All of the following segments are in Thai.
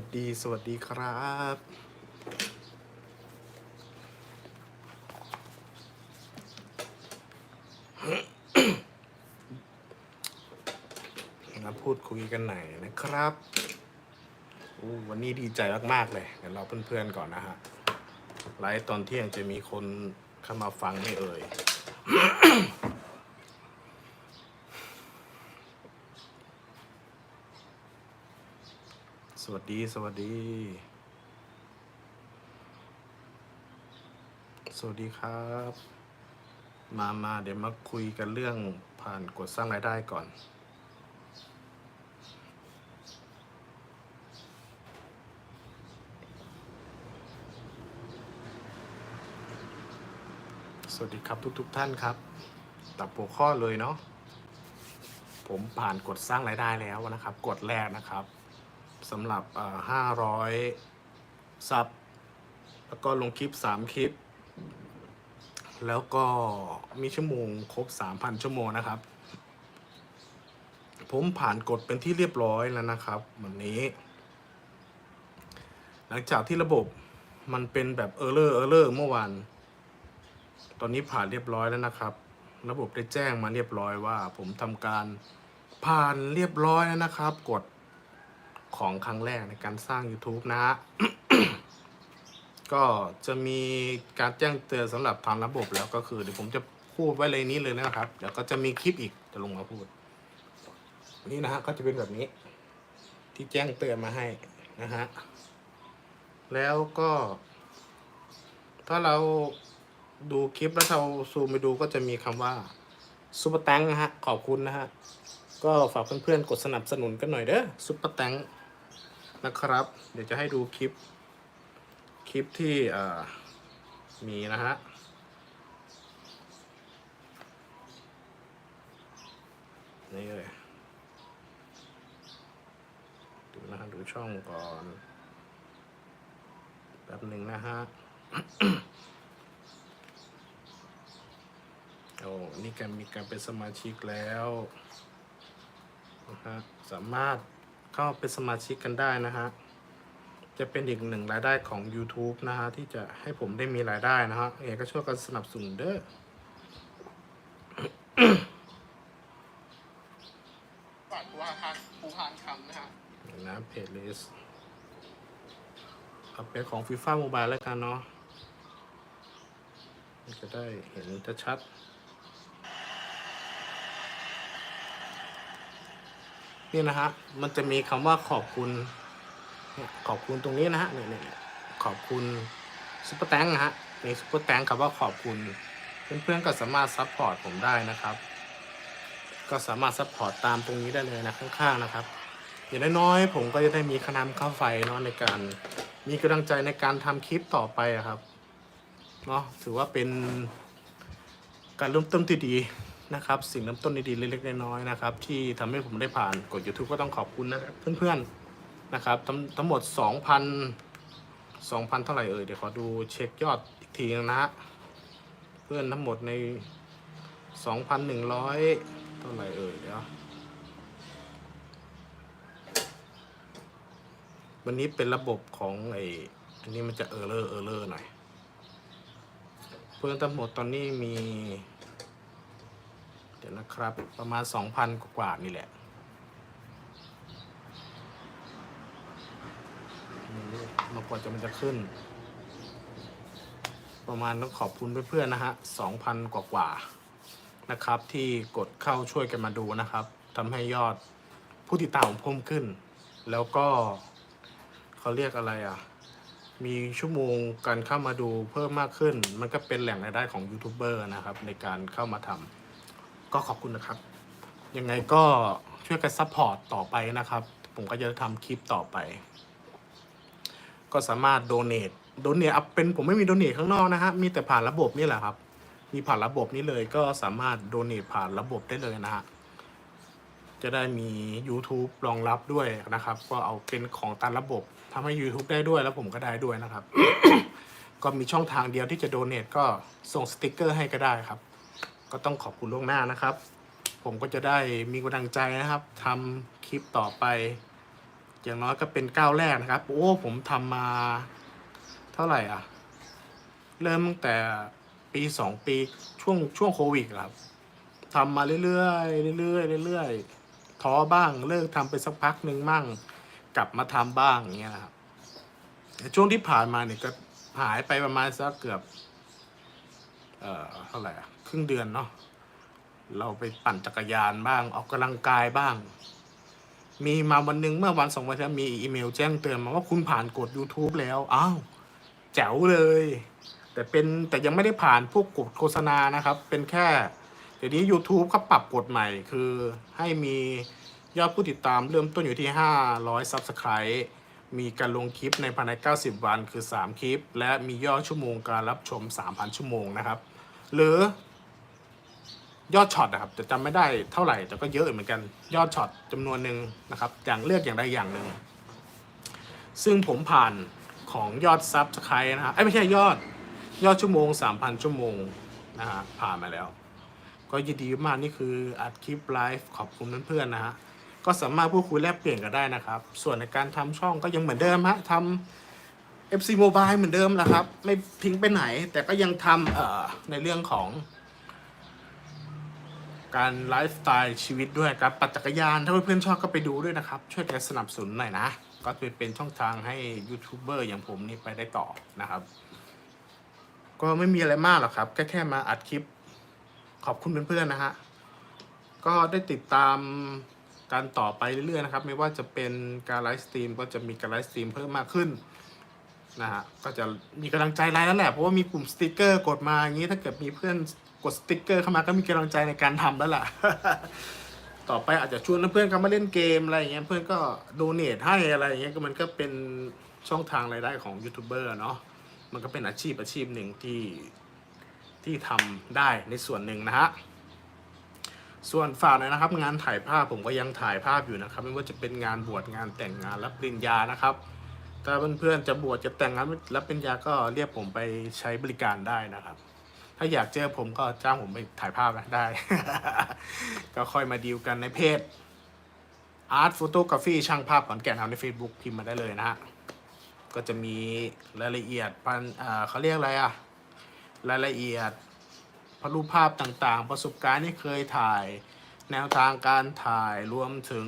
วัสดี สวัสดีครับ มาพูดคุยกันหน่อยนะครับวันนี้ดีใจมาก ๆ เลย เดี๋ยวเราเพื่อน ๆ ก่อนนะฮะ ไลฟ์ตอนเที่ยงจะมีคนเข้ามาฟังไม่เอ่ย วัสดี สวัสดี สวัสดีครับ มามาเดี๋ยวมาคุยกันเรื่องผ่านกดสร้างรายได้ก่อน สวัสดีครับทุกทุกท่านครับตับหัวข้อเลยเนาะผมผ่านกดสร้างรายได้แล้วนะครับ กดแรกนะครับ สำหรับห้าร้อยซับ แล้วก็ลงคลิป 3 คลิป แล้วก็มีชั่วโมงครบ 3,000 ชั่วโมงนะครับ ผมผ่านกดเป็นที่เรียบร้อยแล้วนะครับวันนี้ หลังจากที่ระบบมันเป็นแบบเออร์เลอร์เออร์เลอร์เมื่อวาน ตอนนี้ผ่านเรียบร้อยแล้วนะครับ ระบบได้แจ้งมาเรียบร้อยว่า ผมทำการผ่านเรียบร้อยแล้วนะครับ กด ของครั้งแรกในการสร้าง YouTube นะฮะ ก็จะมีการแจ้งเตือนสำหรับทางระบบแล้วก็คือเดี๋ยวผมจะพูดไว้เลยนี้เลยนะครับ เดี๋ยวก็จะมีคลิปอีกจะลงมาพูด นี่นะฮะก็จะเป็นแบบนี้ ที่แจ้งเตือนมาให้นะฮะ แล้วก็ ถ้าเราดูคลิปแล้วเราซูมไปดูก็จะมีคำว่าซูเปอร์แตงนะฮะ ขอบคุณนะฮะ ก็ฝากเพื่อนๆกดสนับสนุนกันหน่อยเด้อซุปเปอร์แตง นะครับ เดี๋ยวจะให้ดูคลิป คลิปที่มีนะฮะนี่เลยดูนะฮะดูช่องก่อนแป๊บหนึ่งนะฮะโอ้นี่การมีการเป็นสมาชิกแล้วนะฮะสามารถ เข้าเป็นสมาชิกกันได้นะฮะ จะเป็นอีกหนึ่งรายได้ของ YouTube นะฮะ ที่จะให้ผมได้มีรายได้นะฮะเองก็ช่วยกันสนับสนุนเด้อฝากผู้พานผู้พานคำนะฮะนะเพจลิสเอาเป็นของฟีฟ่าโมบายแล้วกันเนาะมันจะได้เห็นจะชัด นี่นะฮะ มันจะมีคำว่าขอบคุณ เนี่ยขอบคุณตรงนี้นะฮะเนี่ยเนี่ยขอบคุณซุปเปอร์แตงนะฮะในซุปเปอร์แตงคำว่าขอบคุณ เพื่อนๆก็สามารถซัพพอร์ตผมได้นะครับ ก็สามารถซัพพอร์ตตามตรงนี้ได้เลยนะข้างๆนะครับ อย่างน้อยๆผมก็จะได้มีคะแนนค่าไฟเนาะในการมีกำลังใจในการทำคลิปต่อไปอะครับเนาะถือว่าเป็นการเริ่มต้นที่ดี นะครับสิ่งเริ่มต้นดีๆเล็กๆน้อยๆนะครับที่ทำให้ผมได้ผ่านกด YouTube ก็ต้องขอบคุณนะครับเพื่อนๆนะครับทั้งทั้งหมด 2,000 2,000 เท่าไหร่เอ่ยเดี๋ยวขอดูเช็คยอดอีกทีนึงนะฮะเพื่อนทั้งหมดใน 2,100 เท่าไหร่เอ่ยเดี๋ยววันนี้เป็นระบบของไออันนี้มันจะเออร์เลอร์เออร์เลอร์หน่อยเพื่อนทั้งหมดตอนนี้มี เดี๋ยวนะครับ ประมาณ 2,000 กว่านี่แหละมากกว่าจะมันจะขึ้น ประมาณต้องขอบคุณเพื่อนๆนะฮะ2,000 กว่าๆนะครับ ที่กดเข้าช่วยกันมาดูนะครับทำให้ยอดผู้ติดตามผมเพิ่มขึ้น แล้วก็เขาเรียกอะไรอะ มีชั่วโมงการเข้ามาดูเพิ่มมากขึ้น มันก็เป็นแหล่งรายได้ของยูทูบเบอร์นะครับ ในการเข้ามาทำ ก็ขอบคุณนะครับ ยังไงก็ช่วยกันซัพพอร์ตต่อไปนะครับ ผมก็จะทำคลิปต่อไป ก็สามารถโดเน a โดเน a เป็นผมไม่มีโดเน a ข้างนอกนะฮะมีแต่ผ่านระบบนี่แหละครับ มีผ่านระบบนี้เลยก็สามารถโดเน a ผ่านระบบได้เลยนะฮะจะได้มี YouTube รองรับด้วยนะครับ ก็เอาเป็นของตามระบบทำให้ YouTube ได้ด้วยแล้วผมก็ได้ด้วยนะครับ ก็มีช่องทางเดียวที่จะโดเน a ก็ส่งสติกเกอร์ให้ก็ได้ครับ ก็ต้องขอบคุณล่วงหน้านะครับ ผมก็จะได้มีกำลังใจนะครับทำคลิปต่อไป อย่างน้อยก็เป็นก้าวแรกนะครับ โอ้ผมทำมาเท่าไหร่อะ เริ่มตั้งแต่ปีสองปีช่วงช่วงโควิดครับทำมาเรื่อยๆเรื่อยๆเรื่อยๆท้อบ้างเลิกทำไปสักพักหนึ่งมั่ง กลับมาทำบ้างอย่างเงี้ยนะครับช่วงที่ผ่านมาเนี่ยก็หายไปประมาณสักเกือบ เอ่อเท่าไหร่อะ ครึ่งเดือนเนาะเราไปปั่นจักรยานบ้าง ออกกำลังกายบ้าง มีมาวันหนึ่งเมื่อวันสองวันที่แล้วมีอีเมลแจ้งเตือนมาว่าคุณผ่านกด YouTube แล้วอ้าวแจ๋วเลย แต่เป็นแต่ยังไม่ได้ผ่านพวกกฎโฆษณานะครับ เป็นแค่ เดี๋ยวนี้ YouTube เขาปรับกฎใหม่คือให้มียอดผู้ติดตามเริ่มต้นอยู่ที่ 500 Subscribe มีการลงคลิปในภายใน 90 วันคือ 3 คลิป และมียอดชั่วโมงการรับชม 3,000 ชั่วโมงนะครับ หรือ ยอดช็อตนะครับแต่จำไม่ได้เท่าไหร่แต่ก็เยอะเหมือนกันยอดช็อตจำนวนหนึ่งนะครับ อย่างเลือกอย่างใดอย่างหนึ่งซึ่งผมผ่านของยอดซับสไครต์นะฮะเอ้ไม่ใช่ยอดยอดชั่วโมง 3,000 ชั่วโมงนะฮะผ่านมาแล้ว ก็ยินดีมากนี่คืออัดคลิปไลฟ์ขอบคุณเพื่อนๆนะฮะก็สามารถพูดคุยแลกเปลี่ยนกันได้นะครับ ส่วนในการทำช่องก็ยังเหมือนเดิมฮะทำ FC Mobile เหมือนเดิมแหละครับ ไม่ทิ้งไปไหน แต่ก็ยังทำเอ่อในเรื่องของ การไลฟ์สไตล์ชีวิตด้วยครับปั่นจักรยานถ้าเพื่อนๆชอบก็ไปดูด้วยนะครับ ช่วยกันสนับสนุนหน่อยนะ ก็จะเป็นช่องทางให้ยูทูบเบอร์อย่างผมนี่ไปได้ต่อนะครับ ก็ไม่มีอะไรมากหรอกครับ แค่แค่มาอัดคลิปขอบคุณเพื่อนๆนะฮะก็ได้ติดตามการต่อไปเรื่อยๆนะครับ ไม่ว่าจะเป็นการไลฟ์สตรีมก็จะมีการไลฟ์สตรีมเพิ่มมากขึ้นนะฮะก็จะมีกำลังใจไลฟ์แล้วแหละเพราะว่ามีปุ่มสติกเกอร์กดมาอย่างนี้ถ้าเกิดมีเพื่อน กดสติ๊กเกอร์เข้ามาก็มีกำลังใจในการทำแล้วล่ะ ต่อไปอาจจะชวนเพื่อนเขามาเล่นเกมอะไรอย่างเงี้ยเพื่อนก็โดเนทให้อะไรอย่างเงี้ยก็มันก็เป็นช่องทางรายได้ของยูทูบเบอร์เนาะมันก็เป็นอาชีพอาชีพหนึ่งที่ที่ทำได้ในส่วนหนึ่งนะฮะส่วนฝากหน่อยนะครับ งานถ่ายภาพผมก็ยังถ่ายภาพอยู่นะครับ ไม่ว่าจะเป็นงานบวชงานแต่งงานรับปริญญานะครับถ้าเพื่อนๆจะบวชจะแต่งงานรับปริญญาก็เรียกผมไปใช้บริการได้นะครับ ถ้าอยากเจอผมก็จ้างผมไปถ่ายภาพนะได้ ก็ค่อยมาดีลกันในเพจ Art Photography ช่างภาพขอนแก่นเอาใน Facebook พิมพ์มาได้เลยนะฮะ ก็จะมีรายละเอียดพันเขาเรียกอะไรอะรายละเอียดพรูปภาพต่างๆ ประสบการณ์ที่เคยถ่ายแนวทางการถ่ายรวมถึง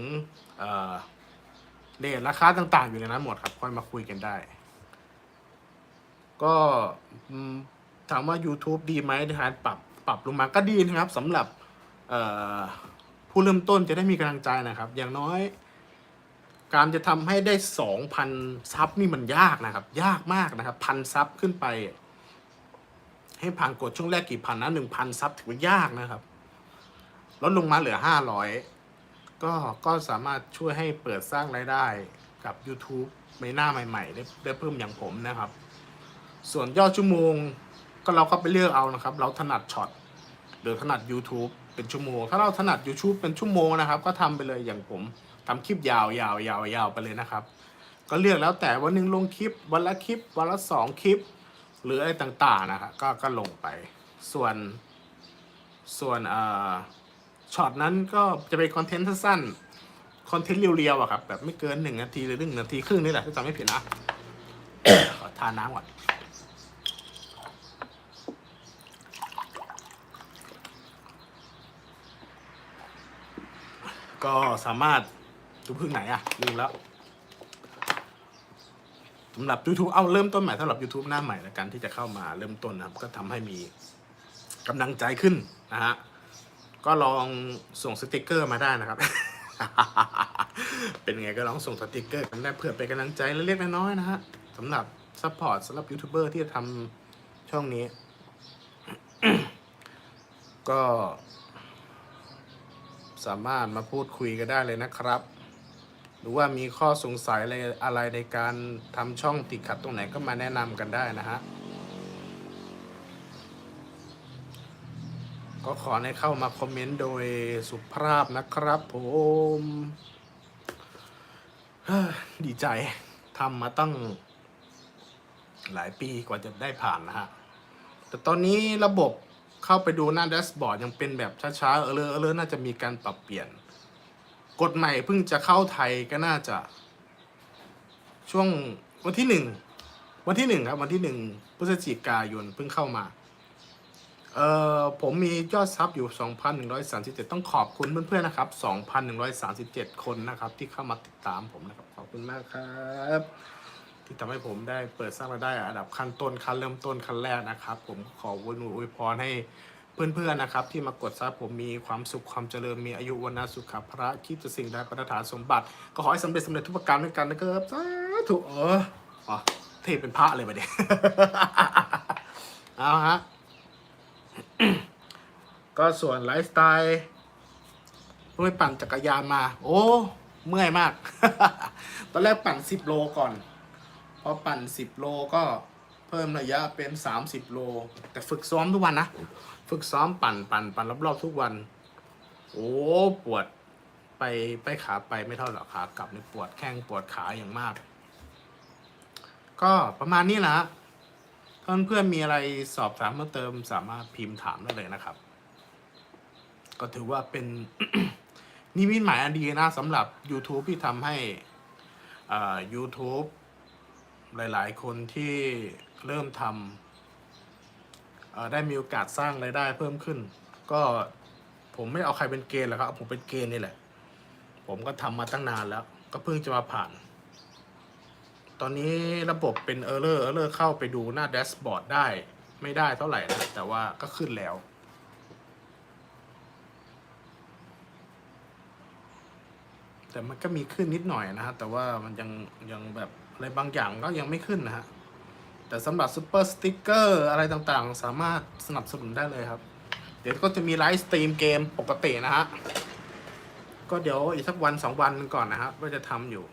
เดทราคาต่างๆ อยู่ในนั้นหมดครับ ค่อยมาคุยกันได้ ก็ ถามว่า YouTube ดีไหมในการปรับปรับลงมาก็ดีนะครับสำหรับผู้เริ่มต้นจะได้มีกำลังใจนะครับ อย่างน้อย การจะทำให้ได้สองพันซับนี่มันยากนะครับ ยากมากนะครับพันซับขึ้นไป ให้ผ่านกดช่วงแรกกี่พันนะหนึ่งพันซับถือว่ายากนะครับลดลงมาเหลือห้าร้อยก็ก็สามารถช่วยให้เปิดสร้างรายได้กับ YouTube ในหน้าใหม่ ๆ ได้ได้เพิ่มอย่างผมนะครับ ส่วนยอดชั่วโมง ก็เราก็ไปเลือกเอานะครับ เราถนัดช็อตหรือถนัด YouTube เป็นชั่วโมง ถ้าเราถนัด YouTube เป็นชั่วโมงนะครับ ก็ทำไปเลยอย่างผมทำคลิปยาวยาวยาวยาวไปเลยนะครับ ก็เลือกแล้วแต่วันหนึ่งลงคลิป วันละคลิป วันละสองคลิป หรืออะไรต่างๆนะครับก็ก็ลงไป ส่วนส่วนเอ่อช็อตนั้นก็จะเป็นคอนเทนต์สั้นๆคอนเทนต์เรียวๆอะครับแบบไม่เกินหนึ่งนาทีหรือหนึ่งนาทีครึ่งนี่แหละถ้าจำไม่ผิดนะขอทานน้ำก่อน ก็สามารถดูพึ่งไหนอะลืมแล้วสำหรับ YouTube เอาเริ่มต้นใหม่สำหรับ YouTube หน้าใหม่แล้วกันที่จะเข้ามาเริ่มต้นนะครับ ก็ทำให้มีกำลังใจขึ้นนะฮะก็ลองส่งสติกเกอร์มาได้นะครับ เป็นไงก็ลองส่งสติกเกอร์กันได้เพื่อเป็นกำลังใจเล็กๆน้อยๆนะฮะสำหรับซัพพอร์ตสำหรับยูทูบเบอร์ที่จะทำช่องนี้ ก็ สามารถมาพูดคุยกันได้เลยนะครับ หรือว่ามีข้อสงสัยอะไรอะไรในการทำช่องติดขัดตรงไหนก็มาแนะนำกันได้นะฮะก็ขอให้เข้ามาคอมเมนต์โดยสุภาพนะครับผมดีใจทำมาตั้งหลายปีกว่าจะได้ผ่านนะฮะ แต่ตอนนี้ระบบ เข้าไปดูหน้าแดชบอร์ดยังเป็นแบบช้าๆเออเลอเออเลอน่าจะมีการปรับเปลี่ยน กฎใหม่เพิ่งจะเข้าไทยก็น่าจะ ช่วงวันที่หนึ่งวันที่หนึ่งครับ วันที่หนึ่งพฤศจิกายนเพิ่งเข้ามาเอ่อผมมียอดซับอยู่ 2,137 ต้องขอบคุณเพื่อนๆนะครับ 2,137 คนนะครับ ที่เข้ามาติดตามผมนะครับ ขอบคุณมากครับ ที่ทำให้ผมได้เปิดสร้างรายได้อันดับขั้นต้นขั้นเริ่มต้นขั้นแรกนะครับ ผมขออวยอวยพรให้เพื่อนๆนะครับ ที่มากดซับผมมีความสุขความเจริญมีอายุวันนาสุขภระคิดจะสิ่งใดปรารถนาสมบัติ ก็ขอให้สำเร็จสำเร็จทุกประการด้วยกันนะครับสาธุเอออ๋อเทพเป็นพระเลยไปเดี๋ยเอาฮะก็ส่วนไลฟ์สไตล์เพิ่งไปปั่นจักรยานมา โอ้ เมื่อยมาก ตอนแรกปั่น10โลก่อน พอปั่น 10 โลก็เพิ่มระยะเป็น 30 โล แต่ฝึกซ้อมทุกวันนะ ฝึกซ้อมปั่นปั่นปั่นรอบๆทุกวัน โอ้ปวดไปไปขาไปไม่เท่าหรอกขากลับนี่ปวดแข้งปวดขาอย่างมาก ก็ประมาณนี้แหละฮะถ้าเพื่อนๆมีอะไรสอบถามเพิ่มเติมสามารถพิมพ์ถามได้เลยนะครับ ก็ถือว่าเป็นนิมิตหมายอันดีนะสำหรับ YouTube ที่ทำให้อ่า YouTube หลาย ๆ คนที่เริ่มทำได้มีโอกาสสร้างรายได้เพิ่มขึ้น ก็ผมไม่เอาใครเป็นเกณฑ์หรอกครับ ผมเป็นเกณฑ์นี่แหละ ผมก็ทำมาตั้งนานแล้ว ก็เพิ่งจะมาผ่าน ตอนนี้ระบบเป็นเออร์เลอร์เออร์เลอร์เข้าไปดูหน้าแดชบอร์ดได้ไม่ได้เท่าไหร่นะแต่ว่าก็ขึ้นแล้วแต่มันก็มีขึ้นนิดหน่อยนะฮะ แต่ว่ามันยังยังแบบ อะไรบางอย่างก็ยังไม่ขึ้นนะฮะ แต่สำหรับซูเปอร์สติ๊กเกอร์อะไรต่างๆ สามารถสนับสนุนได้เลยครับ เดี๋ยวก็จะมีไลฟ์สตรีมเกมปกตินะฮะ ก็เดี๋ยวอีกสักวันสองวันก่อนนะครับว่าจะทำอยู่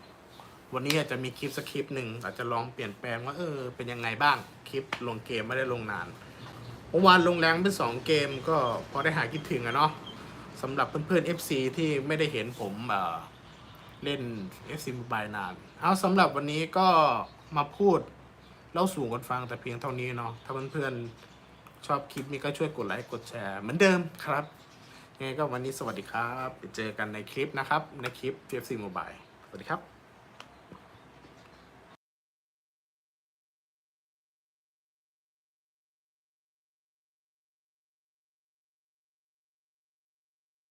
วันนี้อาจจะมีคลิปสักคลิปหนึ่งอาจจะลองเปลี่ยนแปลงว่าเออเป็นยังไงบ้างคลิปลงเกมไม่ได้ลงนานเมื่อวานลงแรงเป็นสองเกมก็พอได้หายคิดถึงอะเนาะสำหรับเพื่อนๆ FC ที่ไม่ได้เห็นผมเอ่อ เล่น FC Mobile นาน เอาสำหรับวันนี้ก็มาพูดเล่าสู่กันฟังแต่เพียงเท่านี้เนาะถ้าเพื่อนๆชอบคลิปนี้ก็ช่วยกดไลค์กดแชร์เหมือนเดิมครับยังไงก็วันนี้สวัสดีครับไปเจอกันในคลิปนะครับ ในคลิป FC Mobile สวัสดีครับ